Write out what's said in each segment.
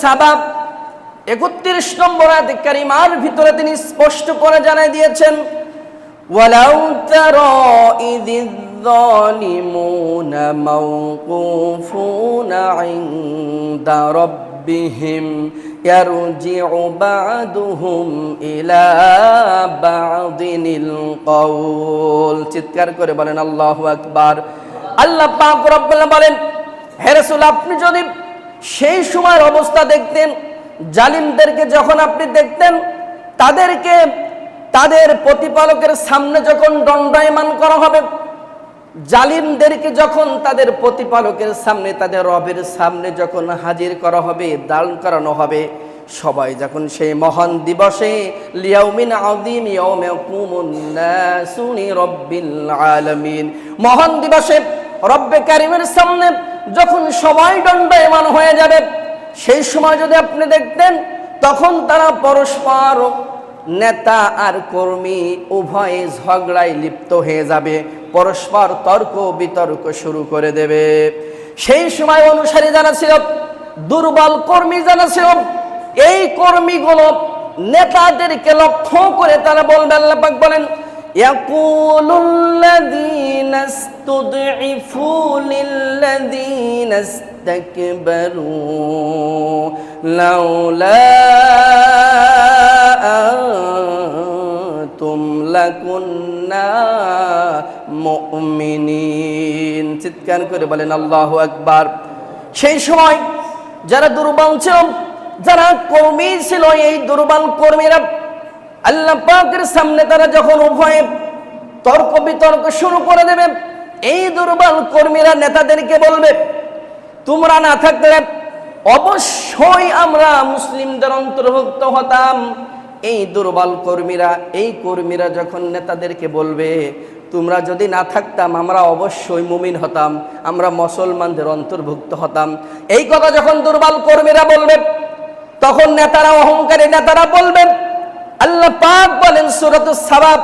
সাবাব একত্রিশ নম্বর আয়াত কারিমার ভিতরে তিনি স্পষ্ট করে জানাই দিয়েছেন ওয়ালাউ তারা ইযিয الظالمون موقوفون عند ربهم يرجع بعضهم إلى بعض القول চিৎকার করে বলেন আল্লাহু আকবার আল্লাহ পাক রব্বুল বলেন হে রাসূল আপনি যদি সেই সময়ের অবস্থা দেখতেন, জালিমদেরকে যখন আপনি দেখতেন, তাদেরকে, তাদের প্রতিপালকের সামনে যখন দণ্ডায়মান করা হবে, জালিমদেরকে যখন তাদের প্রতিপালকের সামনে, তাদের রবের সামনে যখন হাজির করা হবে দান করানো হবে, সবাই যখন সেই মহান দিবসে মহান দিবসে রব্বে কারিমের সামনে যখন সবাই দণ্ডায়মান হয়ে যাবে, সেই সময় যদি আপনি দেখতেন, তখন তারা পরস্পর নেতা আর কর্মী উভয়ে ঝগড়ায় লিপ্ত হয়ে যাবে। পরস্পর তর্ক বিতর্ক শুরু করে দেবে। সেই সময় অনুসারী যারা ছিল, দুর্বল কর্মী জানা ছিল, এই কর্মীগুলো নেতাদেরকে লক্ষ্য করে তারা বলবে আল্লাহ পাক বলেন يقول الذين استضعفوا للذين استكبروا لولا أنتم لكنا মুমিনিন চিৎকার করে বলেন আল্লাহু আকবার সেই সময় যারা দুর্বল ছিল যারা কর্মী ছিল এই দুর্বল কর্মীরা আল্লাহ পাকের সামনে তারা যখন উভয়ে তর্ক বিতর্ক শুরু করে দেবে, এই দুর্বল কর্মীরা নেতাদেরকে বলবে, তোমরা না থাকলে অবশ্যই আমরা মুসলিমদের অন্তর্ভুক্ত হতাম। এই দুর্বল কর্মীরা, এই কর্মীরা যখন নেতাদেরকে বলবে, তোমরা যদি না থাকতাম, আমরা অবশ্যই মুমিন হতাম, আমরা মুসলমানদের অন্তর্ভুক্ত হতাম। এই কথা যখন দুর্বল কর্মীরা বলবে, তখন নেতারা, অহংকারী নেতারা বলবেন আল্লাহ পাক বলেন সুরত সাবাব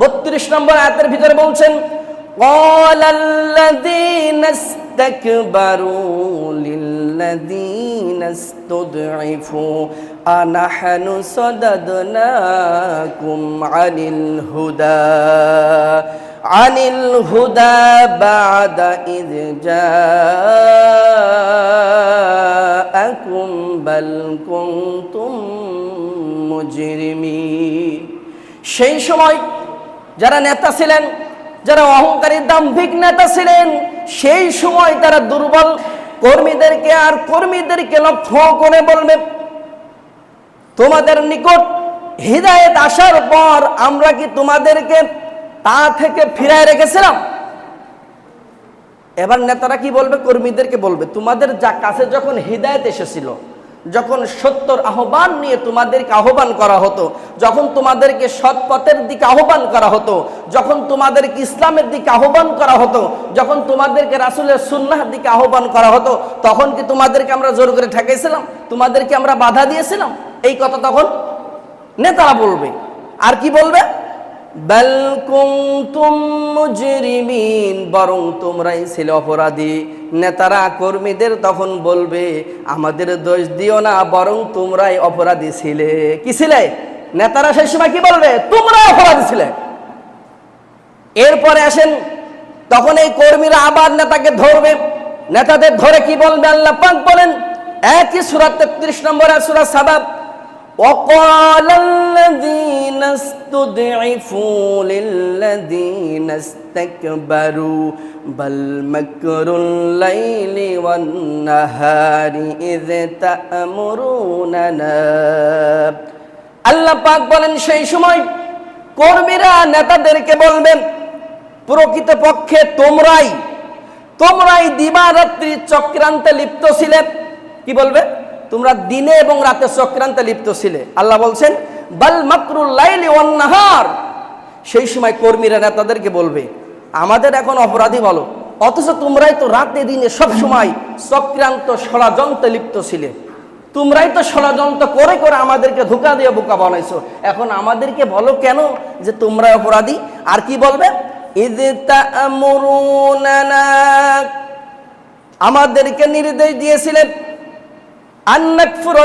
বত্রিশ নম্বর আয়াতের ভিতরে বলছেন قال الذين استكبروا للذين استضعفوا أنحن صددناكم عن الهدى عن الهدى بعد إذ جاءكم بل كنتم সেই সময় যারা নেতা ছিলেন, যারা অহংকারী দাম্ভিক নেতা ছিলেন, সেই সময় তারা দুর্বল কর্মীদেরকে আর কর্মীদেরকে লক্ষ্য করে বলবে, তোমাদের নিকট হৃদায়ত আসার পর আমরা কি তোমাদেরকে তা থেকে ফিরায় রেখেছিলাম? এবার নেতারা কি বলবে? কর্মীদেরকে বলবে, তোমাদের যা কাছে যখন হৃদায়ত এসেছিল যখন সত্যর আহ্বান নিয়ে তোমাদেরকে আহ্বান করা হতো, যখন তোমাদেরকে সৎ পথের দিকে আহ্বান করা হতো, যখন তোমাদেরকে ইসলামের দিকে আহ্বান করা হতো, যখন তোমাদেরকে রাসুলের সুন্নার দিকে আহ্বান করা হতো, তখন কি তোমাদেরকে আমরা জোর করে ঠেকাইছিলাম? তোমাদেরকে আমরা বাধা দিয়েছিলাম? এই কথা তখন নেতারা বলবে। আর কি বলবে? বাল কুনতুম মুজরিমিন, বরং তোমরাই ছিলে অপরাধী। নেতারা, কর্মীদের তখন বলবে, আমাদের দোষ দিও না, বরং তোমরাই অপরাধী ছিলে। কি ছিলে? নেতারা সেই সময় কি বলবে? তোমরা অপরাধী ছিলে। এরপরে আসেন, তখন এই কর্মীরা আবার নেতাকে ধরবে। নেতাদের ধরে কি বলবে? আল্লাহ পাক বলেন, একই সুরা তেত্রিশ নম্বর সুরা সাবাব وقال الذين استضعفوا للذين استكبروا بل مكر الليل والنهار إذ تأمروننا আল্লাহ পাক বলেন সেই সময় কর্মীরা নেতাদেরকে বলবেন প্রকৃত পক্ষে তোমরাই তোমরাই দিবারাত্রি চক্রান্তে লিপ্ত ছিলে কি বলবে তোমরা দিনে এবং রাতে চক্রান্তে লিপ্ত ছিলে। আল্লাহ বলছেন, বাল লাইলি নাহার। সেই সময় কর্মীরা নেতাদেরকে বলবে, আমাদের এখন অপরাধী বলো, অথচ তোমরাই তো রাতে দিনে সব সময় চক্রান্ত ষড়যন্ত্রে লিপ্ত ছিলে। তোমরাই তো ষড়যন্ত্র করে করে আমাদেরকে ধোকা দিয়ে বোকা বানাইছো। এখন আমাদেরকে বলো কেন যে তোমরা অপরাধী? আর কি বলবে? আমাদেরকে নির্দেশ দিয়েছিলেন আন্নাকফুর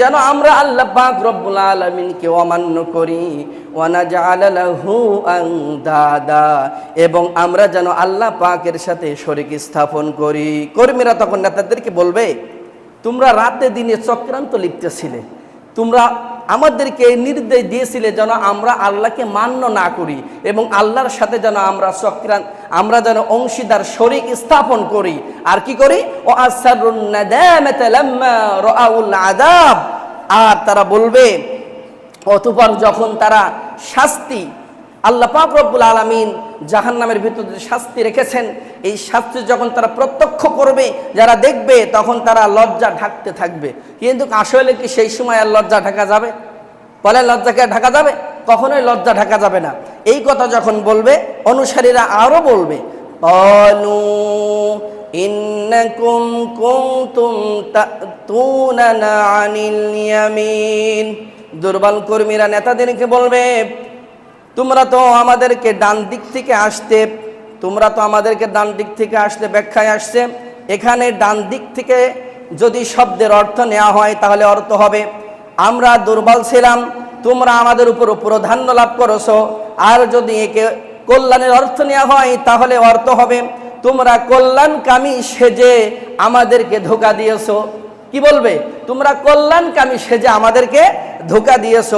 যেন আমরা আল্লাহ পাক রব্বুল আলমিনকে অমান্য করি। ওয়ানাজআল লাহু আনদাদা, এবং আমরা যেন আল্লাহ পাকের সাথে শরিক স্থাপন করি। কর্মীরা তখন নেতাদেরকে বলবে, তোমরা রাতে দিনে চক্রান্ত লিখতেছিলে তোমরা আমাদেরকে নির্দেশ দিয়েছিলে যেন আমরা আল্লাহকে মান্য না করি এবং আল্লাহর সাথে যেন আমরা সক্রান আমরা যেন অংশীদার শরিক স্থাপন করি। আর কি করি? ও আদাব আর তারা বলবে, অতপর যখন তারা শাস্তি আল্লাহ পাক রব্বুল আলমিন জাহান নামের ভিতরে শাস্তি রেখেছেন, এই শাস্তি যখন তারা প্রত্যক্ষ করবে, যারা দেখবে, তখন তারা লজ্জা ঢাকতে থাকবে। কিন্তু আসলে কি সেই সময় আর লজ্জা ঢাকা যাবে? বলে লজ্জাকে ঢাকা যাবে? কখনোই লজ্জা ঢাকা যাবে না। এই কথা যখন বলবে, অনুসারীরা আরও বলবে দুর্বল কর্মীরা নেতাদেরকে বলবে তোমরা তো আমাদেরকে ডান দিক থেকে আসতে, তোমরা তো আমাদেরকে ডান দিক থেকে আসতে ব্যাখ্যায় আসছে। এখানে ডান দিক থেকে যদি শব্দের অর্থ নেওয়া হয় তাহলে অর্থ হবে, আমরা দুর্বল ছিলাম, তোমরা আমাদের উপর প্রাধান্য লাভ করেছ। আর যদি একে কল্যাণের অর্থ নেওয়া হয় তাহলে অর্থ হবে, তোমরা কল্যাণকামী সেজে আমাদেরকে ধোকা দিয়েছ। কি বলবে? তোমরা কল্যাণকামী সেজে আমাদেরকে ধোকা দিয়েছ।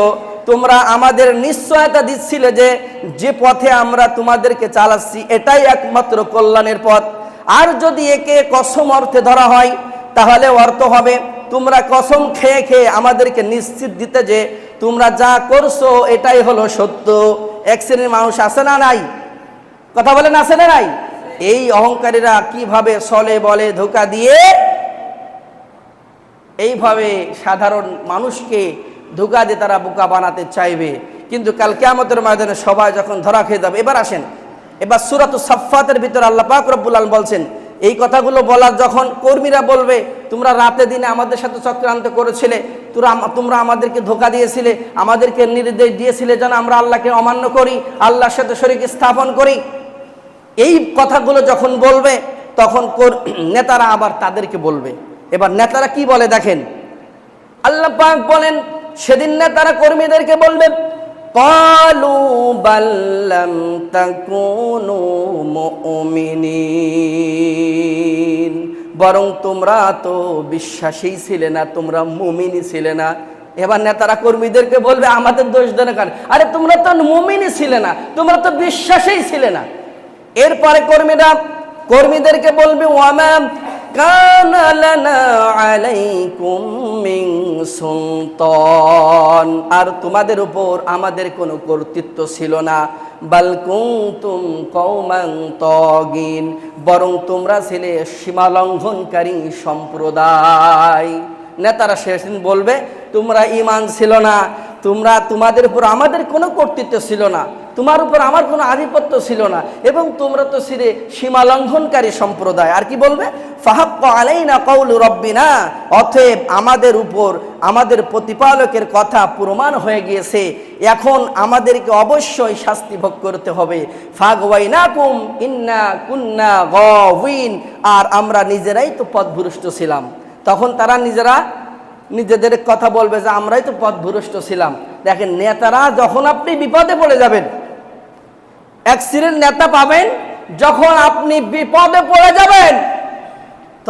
তোমরা আমাদের নিশ্চয়তা দিচ্ছিলে যে যে পথে আমরা তোমাদেরকে চালাচ্ছি, এটাই একমাত্র কল্যাণের পথ। আর যদি একে কসম অর্থে ধরা হয়, তাহলে অর্থ হবে, তোমরা কসম খেয়ে খেয়ে আমাদেরকে নিশ্চিত দিতে যে, তোমরা যা করছ, এটাই হলো সত্য। এক শ্রেণির মানুষ আছে না নাই? কথা বলেন, আছে না নাই? এই অহংকারীরা কীভাবে সলে, বলে, ধোকা দিয়ে, এইভাবে সাধারণ মানুষকে ধোকা দিয়ে তারা বোকা বানাতে চাইবে। কিন্তু কাল কেয়ামতের ময়দানে সবাই যখন ধরা খেয়ে যাবে, এবার আসেন। এবার সুরাত সাফাতের ভিতরে আল্লাহ পাক রব্বুল আলম বলছেন, এই কথাগুলো বলার যখন কর্মীরা বলবে, তোমরা রাতে দিনে আমাদের সাথে চক্রান্ত করেছিলে, তোরা তোমরা আমাদেরকে ধোকা দিয়েছিলে, আমাদেরকে নির্দেশ দিয়েছিলে যেন আমরা আল্লাহকে অমান্য করি, আল্লাহর সাথে শরীর স্থাপন করি। এই কথাগুলো যখন বলবে, তখন নেতারা আবার তাদেরকে বলবে। এবার নেতারা কি বলে দেখেন? আল্লাহ পাক বলেন সেদিন না তারা কর্মীদেরকে বলবেন পালু বাল্লাম তাকুনু বরং তোমরা তো বিশ্বাসী ছিলে না, তোমরা মুমিনই ছিলে না। এবার নেতারা কর্মীদেরকে বলবে, আমাদের দোষ দেন কারণ আরে, তোমরা তো মুমিনই ছিলে না, তোমরা তো বিশ্বাসেই ছিলে না। এরপরে কর্মীরা কর্মীদেরকে বলবে ওয়ামা আলাইকুম মিন সুলতান। আর তোমাদের উপর আমাদের কোনো কর্তৃত্ব ছিল না। বাল কুনতুম কওমান তাগিন। বরং তোমরা ছিলে সীমালঙ্ঘনকারী সম্প্রদায়। নেতারা শেষদিন বলবে, তোমরা ইমান ছিল না। তোমরা তোমাদের উপর আমাদের কোনো কর্তৃত্ব ছিল না, তোমার উপর আমার কোনো আধিপত্য ছিল না, এবং তোমরা তো সিরে সীমা লঙ্ঘনকারী সম্প্রদায়। আর কি বলবে? ফাহাক্ক আলাই না কৌল রব্বিনা, অতএব আমাদের উপর আমাদের প্রতিপালকের কথা প্রমাণ হয়ে গিয়েছে। এখন আমাদেরকে অবশ্যই শাস্তি ভোগ করতে হবে। ফাগওয়াই না কুম ইন্না কুন্না গউইন আর আমরা নিজেরাই তো পথভ্রষ্ট ছিলাম। তখন তারা নিজেরা নিজেদের কথা বলবে যে আমরাই তো পথ পথভ্রষ্ট ছিলাম। দেখেন, নেতারা যখন আপনি বিপদে পড়ে যাবেন এক নেতা পাবেন, যখন আপনি বিপদে পড়ে যাবেন,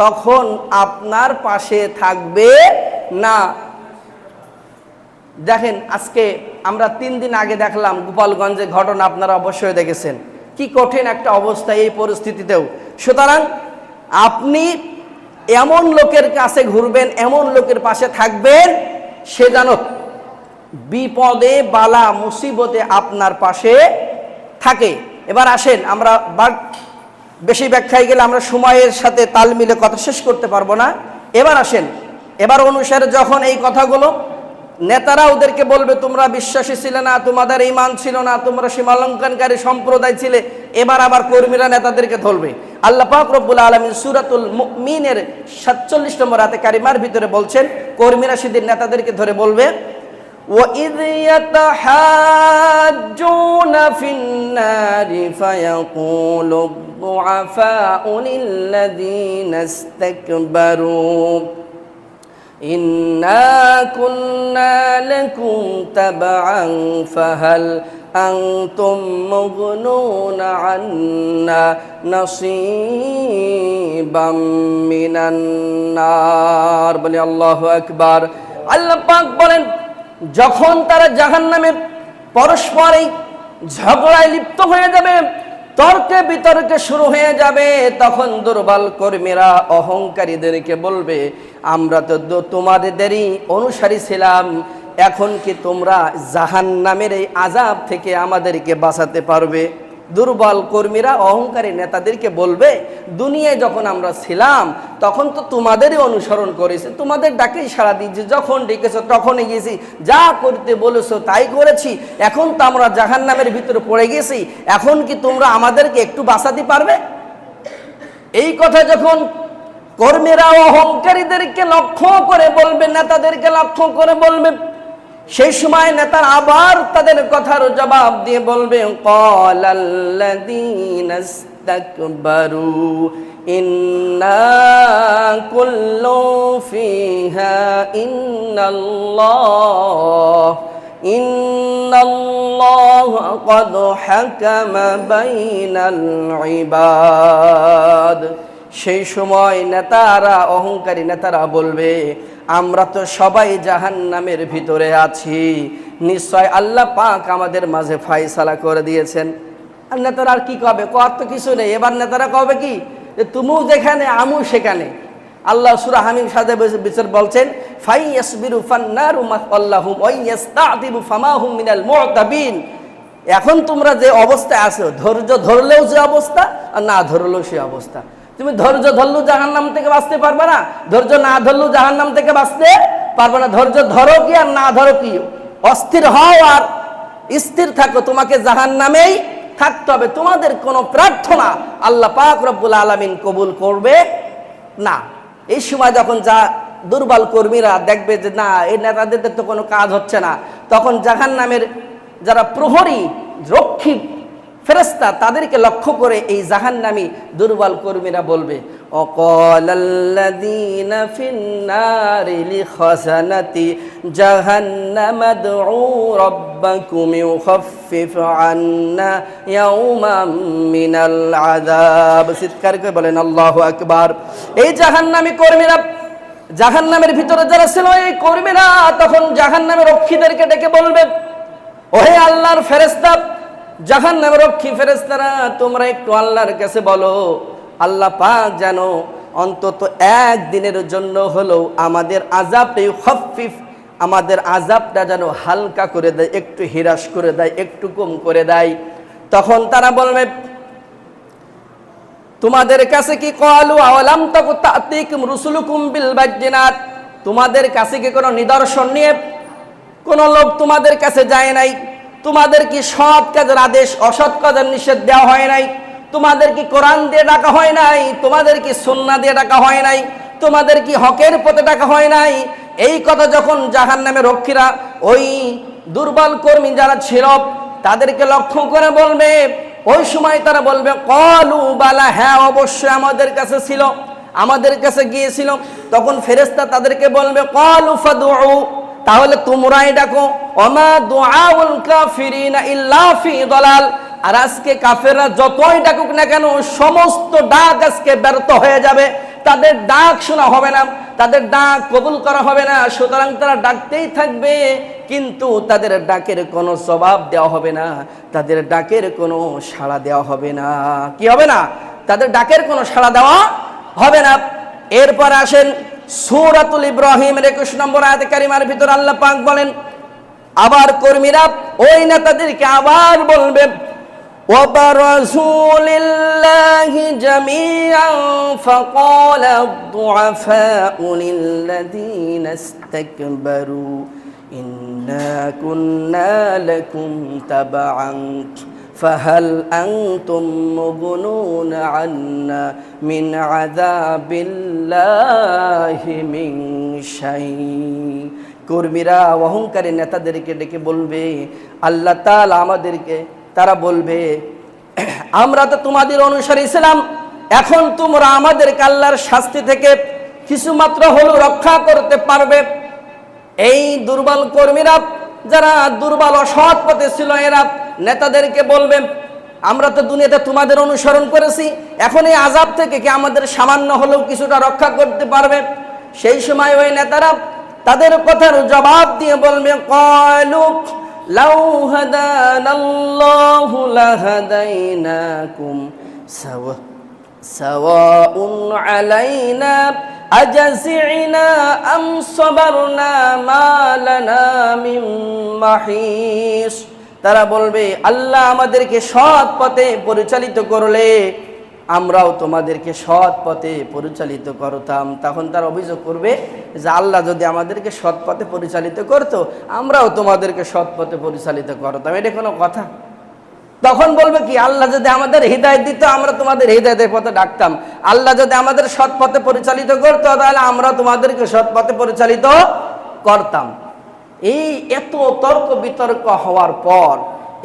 তখন আপনার পাশে থাকবে না। দেখেন, আজকে আমরা তিন দিন আগে দেখলাম গোপালগঞ্জে ঘটনা, আপনারা অবশ্যই দেখেছেন। কি কঠিন একটা অবস্থা এই পরিস্থিতিতেও। সুতরাং আপনি এমন লোকের কাছে ঘুরবেন, এমন লোকের পাশে থাকবেন, সে যেন বিপদে, বালা, মুসিবতে আপনার পাশে থাকে। এবার আসেন, আমরা বেশি ব্যাখ্যায় গেলে আমরা সময়ের সাথে তাল মিলে কথা শেষ করতে পারব না। এবার আসেন, এবার অনুসারে যখন এই কথাগুলো নেতারা ওদেরকে বলবে, তোমরা বিশ্বাসী ছিলে না, তোমাদের ইমান ছিল না, তোমরা সীমালঙ্কনকারী সম্প্রদায় ছিলে, এবার আবার কর্মীরা নেতাদেরকে ধরবে। আল্লাহ পাক রব্বুল আলমিন সুরাতুল মিনের সাতচল্লিশ নম্বর হাতে কারিমার ভিতরে বলছেন কর্মীরা সেদিন নেতাদেরকে ধরে বলবে وإذ يتحاجون في النار فيقول الضعفاء للذين استكبروا إنا كنا لكم تبعا فهل أنتم مغنون عنا نصيبا من النار বলি আল্লাহু আকবার আল্লাহ পাক বলেন যখন তারা জাহান্নামে পরস্পরেই ঝগড়ায় লিপ্ত হয়ে যাবে তর্কে বিতর্কে শুরু হয়ে যাবে তখন দুর্বল কর্মীরা অহংকারীদেরকে বলবে আমরা তো দো- তোমাদেরই অনুসারী ছিলাম এখন কি তোমরা জাহান নামের এই আজাব থেকে আমাদেরকে বাঁচাতে পারবে? দুর্বল কর্মীরা, অহংকারী নেতাদেরকে বলবে, দুনিয়ায় যখন আমরা ছিলাম, তখন তো তোমাদেরই অনুসরণ করেছে। তোমাদের ডাকেই সাড়া দিয়েছি। যখন ডেকেছো, তখনই গেছি। যা করতে বলেছ, তাই করেছি। এখন তো আমরা জাহান নামের ভিতরে পড়ে গেছি। এখন কি তোমরা আমাদেরকে একটু বাঁচাতে পারবে? এই কথা যখন কর্মীরা, অহংকারীদেরকে লক্ষ্য করে বলবে, নেতাদেরকে লক্ষ্য করে বলবে সেই সময় নেতার আবার তাদের কথার জবাব দিয়ে বলবে ইসতাকবারু ইন্না কুল্লু সেই সময় নেতারা, অহংকারী নেতারা বলবে, আমরা তো সবাই জাহান নামের ভিতরে আছি। নিশ্চয় আল্লাহ পাক আমাদের মাঝে ফাইসালা করে দিয়েছেন। আর নেতারা আর কী কবে? কত কিছু নেই। এবার নেতারা কবে কি? যে তুমু যেখানে, আমু সেখানে। আল্লাহ সুরা হামিম সাদে বিচার বলছেন ফাই ইয়াসবিরু ফান্নারু মাসাল্লাহুম ওয়া ইয়াস্তাদিবু ফামাহুম মিনাল মুতাবিন। এখন তোমরা যে অবস্থায় আছো, ধৈর্য ধরলেও যে অবস্থা আর না ধরলেও সে অবস্থা। তুমি ধৈর্য ধরলেও জাহান নাম থেকে বাঁচতে পারবে না। ধৈর্য না ধরলেও জাহান নাম থেকে বাঁচতে পারবে না। ধৈর্য ধরো কি আর না ধরো কি? অস্থির হও আর স্থির থাকো। তোমাকে জাহান নামেই থাকতে হবে। তোমাদের কোনো প্রার্থনা আল্লাহ পাক রব্বুল আলমিন কবুল করবে না। এই সময় যখন যা দুর্বল কর্মীরা দেখবে যে, না, এই নেতাদের তো কোনো কাজ হচ্ছে না। তখন জাহান নামের যারা প্রহরী, রক্ষী ফেরেস্তা তাদেরকে লক্ষ্য করে এই জাহান নামি দুর্বল কর্মীরা বলবে চিৎকার করে বলেন, আল্লাহ আকবার। এই জাহান কর্মীরা জাহান নামের ভিতরে যারা ছিল, এই কর্মীরা তখন জাহান নামের রক্ষীদেরকে ডেকে বলবে, ওহে আল্লাহর ফেরেস্তা জাহান নামে রক্ষী ফেরেস্তারা তোমরা একটু আল্লাহর কাছে বলো, আল্লাহ পাক যেন অন্তত একদিনের জন্য হলেও আমাদের আজাবটা খফিফ আমাদের আজাবটা যেন হালকা করে দেয়, একটু হিরাস করে দেয়, একটু কম করে দেয়। তখন তারা বলবে, তোমাদের কাছে কি কলু আওয়ালাম তাকু তাতিকুম রুসুলুকুম বিল বাজ্জিনাত তোমাদের কাছে কি কোনো নিদর্শন নিয়ে কোনো লোক তোমাদের কাছে যায় নাই? তোমাদের কি সৎ কাজের আদেশ, অসৎ কাজের নিষেধ দেওয়া হয় নাই? তোমাদের কি কোরআন দিয়ে ডাকা হয় নাই? তোমাদের কি সন্না দিয়ে ডাকা হয় নাই? তোমাদের কি হকের পথে ডাকা হয় নাই? এই কথা যখন জাহান নামে রক্ষীরা, ওই দুর্বল কর্মী যারা ছিল, তাদেরকে লক্ষ্য করে বলবে, ওই সময় তারা বলবে, কলু, বালা হ্যাঁ অবশ্যই আমাদের কাছে ছিল, আমাদের কাছে গিয়েছিল। তখন ফেরেস্তা তাদেরকে বলবে, কলু ফাদু তাহলে তোমরাই ডাকো অমা দুআউল কাফিরিনা ইল্লা ফি দলাল। আর আজকে কাফেররা যতই ডাকুক না কেন, সমস্ত ডাক আজকে ব্যর্থ হয়ে যাবে। তাদের ডাক শোনা হবে না, তাদের ডাক কবুল করা হবে না, সুতরাং তারা ডাকতেই থাকবে, কিন্তু তাদের ডাকের কোনো জবাব দেওয়া হবে না, তাদের ডাকের কোনো সাড়া দেওয়া হবে না। কি হবে না? তাদের ডাকের কোনো সাড়া দেওয়া হবে না। এরপর আসেন সূরাতুল ইব্রাহিমের একুশ নম্বর আয়াতে কারিমার ভিতর আল্লাহ পাক বলেন আবার কর্মীরা ওই নেতাদেরকে আবার বলবে وبرزوا لله جميعا فقال الضعفاء للذين استكبروا إنا كنا لكم تبعا فهل أنتم مغنون عنا من عذاب الله من شيء কর্মীরা অহংকারী নেতাদেরকে ডেকে বলবে আল্লাহ তাআলা আমাদেরকে তারা বলবে আমরা তো তোমাদের অনুসারী ছিলাম এখন তোমরা আমাদের আল্লাহর শাস্তি থেকে কিছু মাত্র হলেও রক্ষা করতে পারবে এই দুর্বল কর্মীরা যারা দুর্বল অসৎ পথে ছিল, এরা নেতাদেরকে বলবেন আমরা তো দুনিয়াতে তোমাদের অনুসরণ করেছি এখন এই আজাব থেকে কি আমাদের সামান্য হলেও কিছুটা রক্ষা করতে পারবে? সেই সময় ওই নেতারা তাদের কথার জবাব দিয়ে বলবে কয়লুক লাউ লাহাদাইনাকুম সাওয়া। سواء علينا أجزعنا أم صبرنا ما لنا من محيص তারা বলবে আল্লাহ আমাদেরকে সৎ পথে পরিচালিত করলে আমরাও তোমাদেরকে সৎ পথে পরিচালিত করতাম তখন তারা অভিযোগ করবে যে আল্লাহ যদি আমাদেরকে সৎ পথে পরিচালিত করতো আমরাও তোমাদেরকে সৎ পথে পরিচালিত করতাম এটা কোনো কথা তখন বলবে কি, আল্লাহ যদি আমাদের হৃদায়ত দিত, আমরা তোমাদের হৃদায়তের পথে ডাকতাম। আল্লাহ যদি আমাদের সৎ পথে পরিচালিত করতো, তাহলে আমরা তোমাদেরকে সৎ পথে পরিচালিত করতাম। এই এত তর্ক বিতর্ক হওয়ার পর,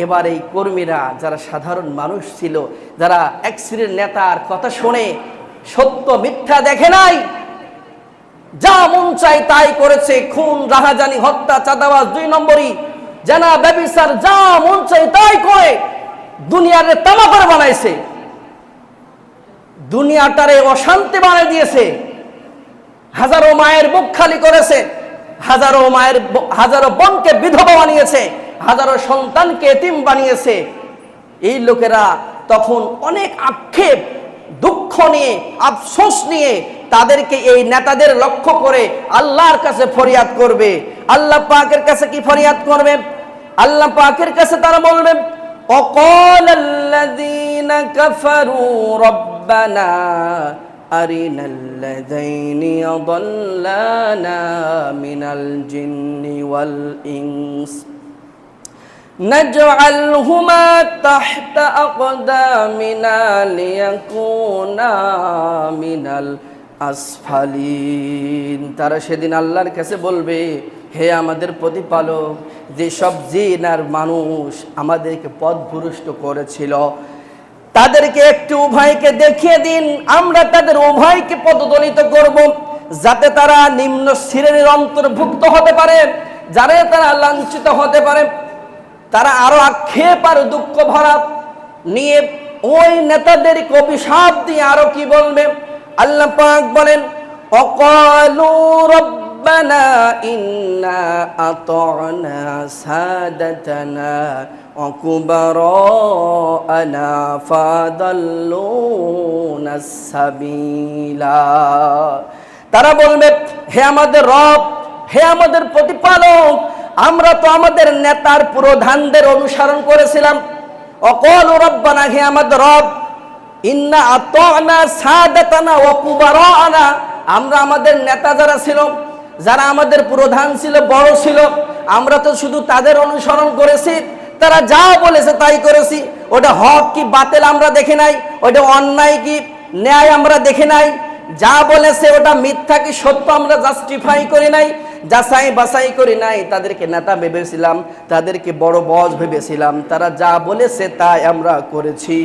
এবার এই কর্মীরা যারা সাধারণ মানুষ ছিল, যারা এক শ্রেণির নেতার কথা শুনে সত্য মিথ্যা দেখে নাই, যা মন চাই তাই করেছে, খুন, রাহাজানি, হত্যা, চাঁদাবাজ, দুই নম্বরই, জানা, ব্যবিচার, যা মন চাই তাই করে দুনিয়ারে তামা করে বানাইছে। দুনিয়াটারে অশান্তি বানিয়ে দিয়েছে। হাজারো মায়ের বুক খালি করেছে। হাজারো মায়ের হাজারো বোনকে বিধবা বানিয়েছে। হাজারো সন্তানকে এতিম বানিয়েছে। এই লোকেরা তখন অনেক আক্ষেপ, দুঃখ নিয়ে, আফসোস নিয়ে তাদেরকে এই নেতাদের লক্ষ্য করে আল্লাহর কাছে ফরিয়াদ করবে। আল্লাহ পাকের কাছে কি ফরিয়াদ করবে? আল্লাহ পাকের কাছে তারা বলবে وقال الذين كفروا ربنا أرنا الذين يضلانا من الجن والإنس نجعلهما تحت أقدامنا ليكونا من الأسفلين ترى شدين الله كسبول بيه হে আমাদের প্রতিপালক, যে সব জিন আর মানুষ আমাদেরকে পথভ্রষ্ট করেছিল, তাদেরকে একটু উভয়কে দেখিয়ে দিন, আমরা তাদের উভয়কে পদদলিত করব, যাতে তারা নিম্ন শ্রেণির অন্তর্ভুক্ত হতে পারে, যারা তারা লাঞ্ছিত হতে পারে। তারা আরও আক্ষেপ আর দুঃখ ভরা। নিয়ে ওই নেতাদেরকে অভিশাপ দিয়ে আরও কি বলবে? আল্লাহ পাক বলেন, অকালু রব্বানা ইন্না আতনা সাদাতানা وكبراءنا فضلونا السبيلا তারা বলবে হে আমাদের রব হে আমাদের প্রতিপালক আমরা তো আমাদের নেতার প্রধানদের অনুসরণ করেছিলাম অকল রব্বানা হে আমাদের রব ইন্না আতনা সাদাতানা ওয়া কুবারানা আমরা আমাদের নেতা যারা ছিল যারা আমাদের প্রধান ছিল, বড় ছিল, আমরা তো শুধু তাদের অনুসরণ করেছি, তারা যা বলেছে তাই করেছি। ওটা হক কি বাতিল আমরা দেখে নাই, ওটা অন্যায় কি ন্যায় আমরা দেখে নাই। যা বলেছে ওটা মিথ্যা কি সত্য আমরা জাস্টিফাই করি নাই, যাচাই বাছাই করি নাই। তাদেরকে নেতা ভেবেছিলাম, তাদেরকে বড় বস ভেবেছিলাম, তারা যা বলেছে তাই আমরা করেছি।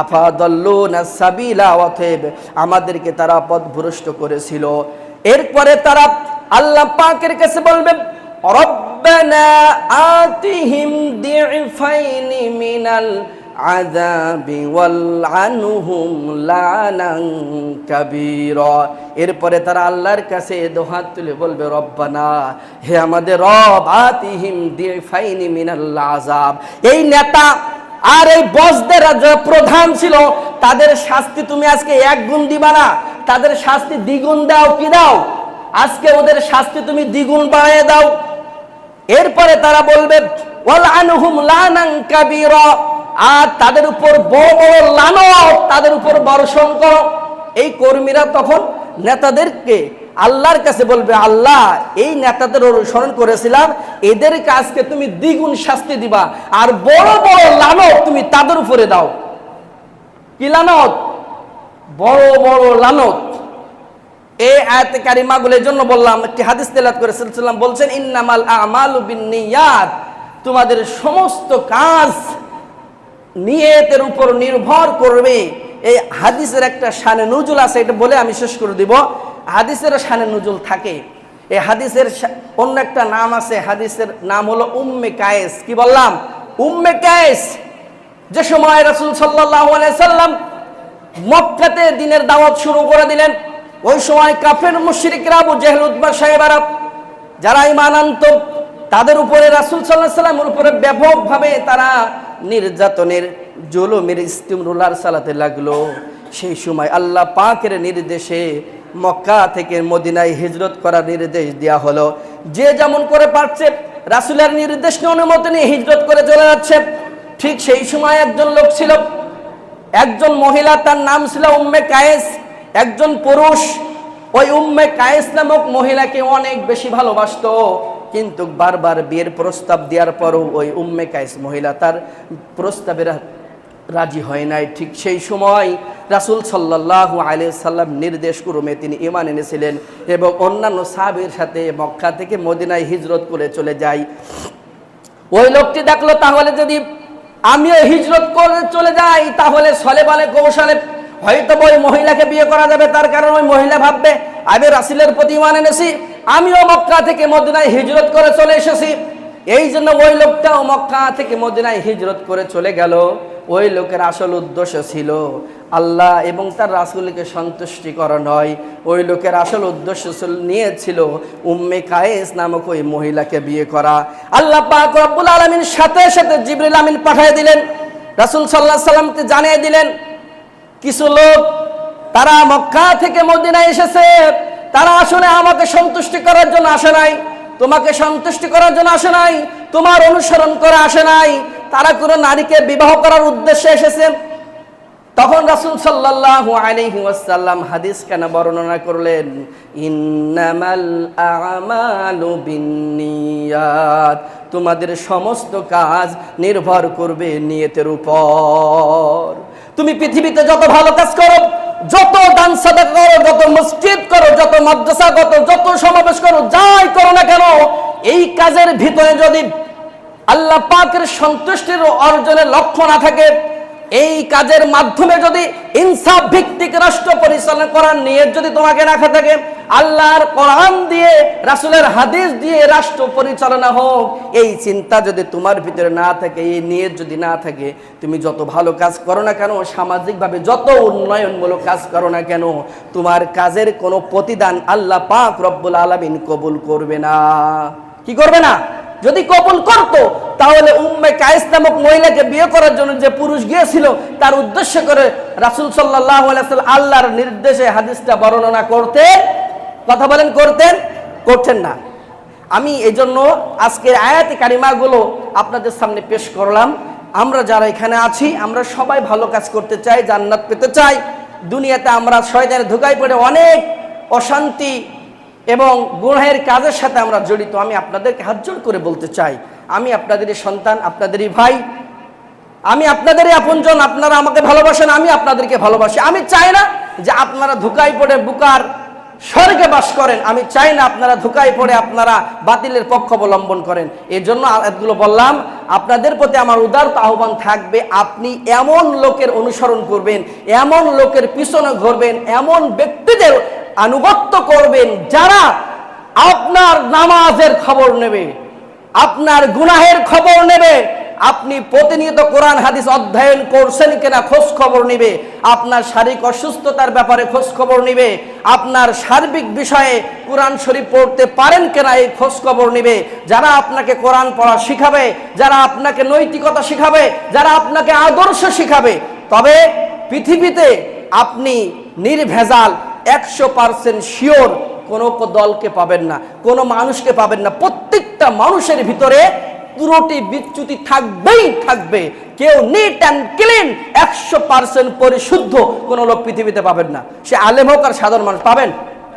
আফাদল্লু না সাবিলা অথেব আমাদেরকে তারা পথভ্রষ্ট করেছিল। এরপরে তারা আল্লাহ পাকের কাছে বলবে রব্বানা আতিহিম দিফাইনি মিনাল আযাবি ওয়াল আনহুম লানান কাবীরা। এরপরে তারা আল্লাহর কাছে দোহাত তুলে বলবে, রব্বানা, হে আমাদের রব, আতিহিম দিফাইনি মিনাল আযাব। এই নেতা আর এই বসদের প্রধান ছিল, তাদের শাস্তি তুমি আজকে এক গুণ দিবা না। তাদের শাস্তি দ্বিগুণ দাও কি দাও? আজকে ওদের শাস্তি তুমি দ্বিগুণ বাড়িয়ে দাও। এরপরে তারা বলবে আর তাদের উপর তাদের উপর বর্ষণ করো। এই কর্মীরা তখন নেতাদেরকে আল্লাহর কাছে বলবে, আল্লাহ, এই নেতাদের অনুসরণ করেছিলাম। এদের কাজকে তুমি দ্বিগুণ শাস্তি দিবা। আর বড় বড় লানত তুমি তাদের উপরে দাও। কি লানত? বড় বড় লানত। এই আয়াতে কারিমাগুলোর জন্য বললাম, একটি হাদিস তেলাত করে সাল্লাম বলছেন, ইন্নামাল আমাল বিন্নিয়াত। তোমাদের সমস্ত কাজ নিয়তের উপর নির্ভর করবে। এই হাদিসের একটা শানে নজুল আছে, এটা বলে আমি শেষ করে দিব। হাদিসের শানে নজুল থাকে। এই হাদিসের অন্য একটা নাম আছে, হাদিসের নাম হলো উম্মে কায়েস। কি বললাম? উম্মে কায়েস, যে সময় রাসূল আলাইহি সাল্লাম মক্কাতে দিনের দাওয়াত শুরু করে দিলেন। ওই সময় কাফের মুশরিকরা আবু জেহেল, উতবা সাহেবারা যারা ইমান আনত, তাদের উপরে রাসূল আলাইহি সাল্লামের উপরে ব্যাপকভাবে তারা নির্যাতনের, জুলুমের স্টিম রোলার চালাতে লাগল। সেই সময় আল্লাহ পাকের নির্দেশে মক্কা থেকে মদিনায় হিজরত করার নির্দেশ দেওয়া হলো। যে যেমন করে পারছে, রাসূলের নির্দেশ অনুমতি নিয়ে হিজরত করে চলে যাচ্ছে। ঠিক সেই সময় একজন লোক ছিল একজন মহিলা তার নাম ছিল উম্মে কায়েস, একজন পুরুষ। ওই উম্মে কায়েস নামক মহিলাকে অনেক বেশি ভালোবাসতো। কিন্তু বারবার বিয়ের প্রস্তাব দেওয়ার পরও ওই উম্মে কায়েস মহিলা তার প্রস্তাবে রাজি হয় নাই। ঠিক সেই সময় রাসূল সাল্লাল্লাহু আলাইহি সাল্লাম নির্দেশ ক্রমে তিনি ইমান এনেছিলেন এবং অন্যান্য সাহাবীর সাথে মক্কা থেকে মদিনায় হিজরত করে চলে যায়। ওই লোকটি দেখল, তাহলে যদি আমিও হিজরত করে চলে যাই, তাহলে সলে বলে কৌশলে হয়তো ওই মহিলাকে বিয়ে করা যাবে, তার কারণ ওই মহিলা ভাববে, আমি রাসিলের প্রতি ইমান এনেছি, আমিও মক্কা থেকে মদিনায় হিজরত করে চলে এসেছি। এই জন্য ওই লোকটাও মক্কা থেকে মদিনায় হিজরত করে চলে গেল। ওই লোকের আসল উদ্দেশ্য ছিল আল্লাহ এবং তার রাসুলকে সন্তুষ্টি করা নয়। ওই লোকের আসল উদ্দেশ্য নিয়েছিল উম্মে কায়েস নামক ওই মহিলাকে বিয়ে করা। আল্লাহ পাক রব্বুল আলমিন সাথে সাথে জিবরিল আমিন পাঠিয়ে দিলেন। রাসূল সাল্লাহ সাল্লামকে জানিয়ে দিলেন, কিছু লোক তারা মক্কা থেকে মদিনায় এসেছে। তারা আসলে আমাকে সন্তুষ্টি করার জন্য আসে নাই। তোমাকে সন্তুষ্টি করার জন্য আসে নাই। তোমার অনুসরণ করে আসে নাই। তারা কোনো নারীকে বিবাহ করার উদ্দেশ্যে এসেছে। তখন রাসূল সাল্লাল্লাহু আলাইহি ওয়াসাল্লাম হাদিস কেন বর্ণনা করলেন? ইন্নামাল আমালু বিন্নিয়াত। তোমাদের সমস্ত কাজ নির্ভর করবে নিয়তের উপর। তুমি পৃথিবীতে যত ভালো কাজ করো, যত দান করো, যত মসজিদ করো, যত মাদ্রাসা করো, যত সমাবেশ করো, যাই করো না কেন, এই কাজের ভিতরে যদি আল্লাহ পাকের সন্তুষ্টির অর্জনের লক্ষ্য না থাকে এই কাজের মাধ্যমে যদি ইনসাফ ভিত্তিক রাষ্ট্র পরিচালনা করার নিয়ে যদি তোমাকে রাখা থাকে, আল্লাহর কোরআন দিয়ে, রাসুলের হাদিস দিয়ে রাষ্ট্র পরিচালনা হোক, এই চিন্তা যদি তোমার ভিতরে না থাকে, এই নিয়ত যদি না থাকে, তুমি যত ভালো কাজ করো না কেন, সামাজিকভাবে যত উন্নয়নমূলক কাজ করো না কেন, তোমার কাজের কোনো প্রতিদান আল্লাহ পাক রব্বুল আলামিন কবুল করবে না। কি করবে না? যদি কবুল করত, তাহলে উম্মে কায়েস নামক মহিলাকে বিয়ে করার জন্য যে পুরুষ গিয়েছিল, তার উদ্দেশ্য করে রাসূল সাল্লাম আল্লাহর নির্দেশে হাদিসটা বর্ণনা করতেন। কথা বলেন, করতেন? করতেন না। আমি এই জন্য আজকের আয়াতি কারিমাগুলো আপনাদের সামনে পেশ করলাম। আমরা যারা এখানে আছি, আমরা সবাই ভালো কাজ করতে চাই, জান্নাত পেতে চাই। দুনিয়াতে আমরা শয়তানের ধোকায় পড়ে অনেক অশান্তি এবং গুণের কাজের সাথে আমরা জড়িত। আমি আপনাদেরকে হাত জোড় করে বলতে চাই, আমি আপনাদেরই সন্তান, আপনাদেরই ভাই, আমি আপনাদেরই আপনজন, আপনারা আমাকে ভালোবাসেন, আমি আপনাদেরকে ভালোবাসি। আমি চাই না যে আপনারা ধোকায় পড়ে বুকার স্বর্গে বাস করেন। আমি চাই না আপনারা ধোকায় পড়ে আপনারা বাতিলের পক্ষ অবলম্বন করেন। এই জন্য এগুলো বললাম, আপনাদের প্রতি আমার উদারত আহ্বান থাকবে, আপনি এমন লোকের অনুসরণ করবেন, এমন লোকের পিছনে ঘুরবেন, এমন ব্যক্তিদের আনুগত্য করবেন যারা আপনার নামাজের খবর নেবে, আপনার গুনাহের খবর নেবে, আপনি প্রতিনিয়ত কোরআন, হাদিস অধ্যয়ন করছেন কিনা খোঁজ খবর নিবে, আপনার শারীরিক অসুস্থতার ব্যাপারে খোঁজ খবর নিবে, আপনার সার্বিক বিষয়ে কোরআন শরীফ পড়তে পারেন কিনা এই খোঁজ খবর নিবে, যারা আপনাকে কোরআন পড়া শিখাবে, যারা আপনাকে নৈতিকতা শিখাবে, যারা আপনাকে আদর্শ শিখাবে, তবে পৃথিবীতে আপনি নির্ভেজাল একশো পার্সেন্ট শিওর কোনো দলকে পাবেন না, কোনো মানুষকে পাবেন না। প্রত্যেকটা মানুষের ভিতরে ত্রুটি বিচ্যুতি থাকবেই থাকবে। কেউ নিট অ্যান্ড ক্লিন একশো পার্সেন্ট পরিশুদ্ধ কোনো লোক পৃথিবীতে পাবেন না। সে আলেম হোক আর সাধারণ মানুষ, পাবেন?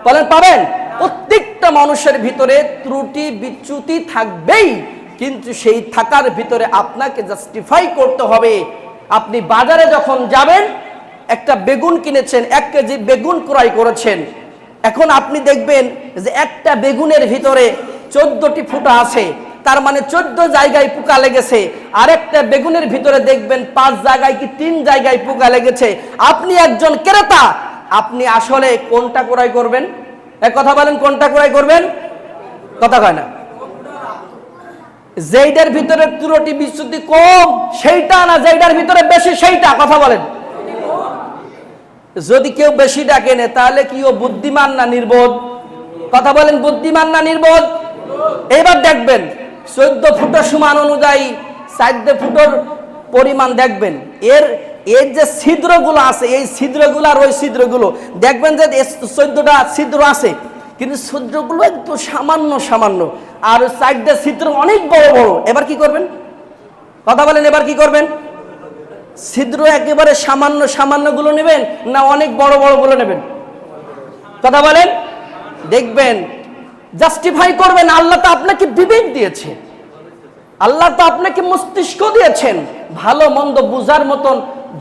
বলেন, পাবেন? প্রত্যেকটা মানুষের ভিতরে ত্রুটি, বিচ্যুতি থাকবেই। কিন্তু সেই থাকার ভিতরে আপনাকে জাস্টিফাই করতে হবে। আপনি বাজারে যখন যাবেন একটা বেগুন কিনেছেন, এক কেজি বেগুন ক্রয় করেছেন। এখন আপনি দেখবেন যে একটা বেগুনের ভিতরে চোদ্দটি ফুটা আছে, তার মানে চোদ্দ জায়গায় পোকা লেগেছে। আরেকটা বেগুনের ভিতরে দেখবেন পাঁচ জায়গায় কি তিন জায়গায় পোকা লেগেছে। আপনি একজন ক্রেতা, আপনি আসলে কোনটা ক্রয় করবেন? এক কথা বলেন, কোনটা ক্রয় করবেন? কথা কয় না। যেইটার ভিতরে ত্রুটি বিশুদ্ধি কম, সেইটা না, যেইটার ভিতরে বেশি, সেইটা, কথা বলেন। যদি কেউ বেশি ডাকে নে, তাহলে কি ও বুদ্ধিমান না নির্বোধ? কথা বলেন, বুদ্ধিমান না নির্বোধ? এবার দেখবেন, চোদ্দ ফুটের সমান অনুযায়ী চারদে ফুটের পরিমাণ দেখবেন। এর এর যে ছিদ্রগুলো আছে, এই ছিদ্রগুলো আর ওই ছিদ্রগুলো, দেখবেন যে চোদ্দটা ছিদ্র আছে, কিন্তু ছিদ্রগুলো একটু সামান্য সামান্য। আর চারটে ছিদ্র অনেক বড় বড়। এবার কি করবেন? কথা বলেন, এবার কি করবেন? ছিদ্র একেবারে সামান্য সামান্যগুলো নেবেন না অনেক বড় বড়গুলো নেবেন? কথা বলেন? দেখবেন জাস্টিফাই করবেন, আল্লাহ তো আপনাকে বিবেক দিয়েছে। আল্লাহ তো আপনাকে মস্তিষ্ক দিয়েছেন। ভালো, মন্দ, বুঝার মতন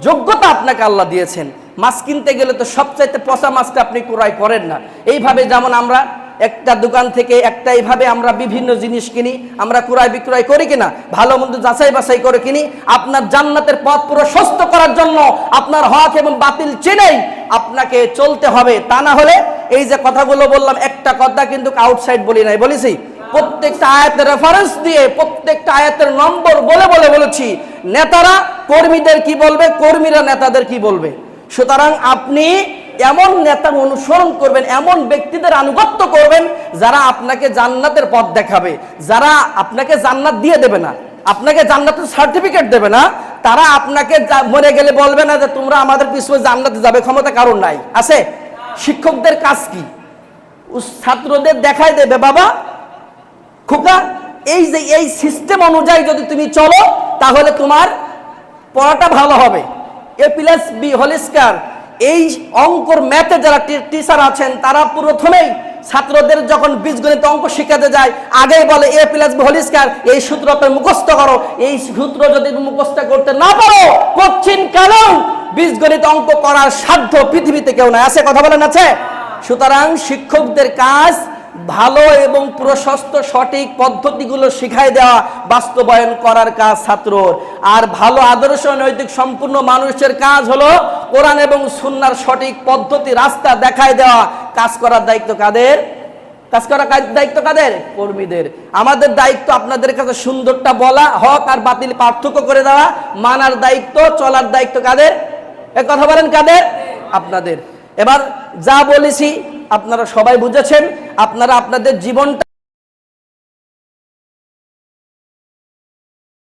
যোগ্যতা আপনাকে আল্লাহ দিয়েছেন। মাছ কিনতে গেলে তো সবচাইতে পচা মাছটা আপনি ক্রয় করেন না। এইভাবে যেমন আমরা একটা দোকান থেকে একটা এইভাবে আমরা বিভিন্ন জিনিস কিনি, আমরা ক্রয় বিক্রয় করি কিনা, ভালো মন্দ যাচাই বাছাই করে কিনি, আপনার জান্নাতের পথ পুরো সুস্থ করার জন্য আপনার হক এবং বাতিল চেনেই আপনাকে চলতে হবে। তা না হলে এই যে কথাগুলো বললাম, একটা কথা কিন্তু আউটসাইড বলি নাই, বলেছি। প্রত্যেকটা আয়াতের রেফারেন্স দিয়ে, প্রত্যেকটা আয়াতের নম্বর বলে বলে বলেছি। নেতারা কর্মীদের কি বলবে, কর্মীরা নেতাদের কি বলবে? সুতরাং আপনি এমন নেতা অনুসরণ করবেন, এমন ব্যক্তিদের আনুগত্য করবেন যারা আপনাকে জান্নাতের পথ দেখাবে, যারা আপনাকে জান্নাত দিয়ে দেবে না, আপনাকে জান্নাতের সার্টিফিকেট দেবে না, তারা আপনাকে মরে গেলে বলবে না যে তোমরা আমাদের পিছনে জান্নাতে যাবে, ক্ষমতা কারণ নাই। আছে? শিক্ষকদের কাজ কি? ছাত্রদের দেখাই দেবে, বাবা। খোকা এই যে, এই সিস্টেম অনুযায়ী যদি তুমি চলো, তাহলে তোমার পড়াটা ভালো হবে। A plus B whole square এই অঙ্কর ম্যাথে যারা টিচার আছেন, তারা প্রথমেই ছাত্রদের যখন বীজগণিত অঙ্ক শিখাতে যায়, আগেই বলে এ প্লাস হোল স্কয়ার এই সূত্র মুখস্থ করো। এই সূত্র যদি মুখস্থ করতে না পারো, কঠিন কালেও বীজগণিত অঙ্ক করার সাধ্য পৃথিবীতে কেউ নাই। আছে কথা বলেন আছে? সুতরাং শিক্ষকদের কাজ ভালো এবং প্রশস্ত সঠিক পদ্ধতিগুলো শিখাই দেওয়া বাস্তবায়ন করার কাজ ছাত্রর আর ভালো আদর্শ নৈতিক সম্পূর্ণ মানুষের কাজ হলো কোরআন এবং সুন্নার সঠিক পদ্ধতি রাস্তা দেখায় দেওয়া। কাজ করার দায়িত্ব কাদের? কাজ করার দায়িত্ব কাদের? কর্মীদের। আমাদের দায়িত্ব আপনাদের কাছে সুন্দরটা বলা, হক আর বাতিল পার্থক্য করে দেওয়া, মানার দায়িত্ব, চলার দায়িত্ব কাদের? এ কথা বলেন কাদের? আপনাদের। এবার যা বলেছি আপনারা সবাই বুঝেছেন আপনারা আপনাদের জীবনটা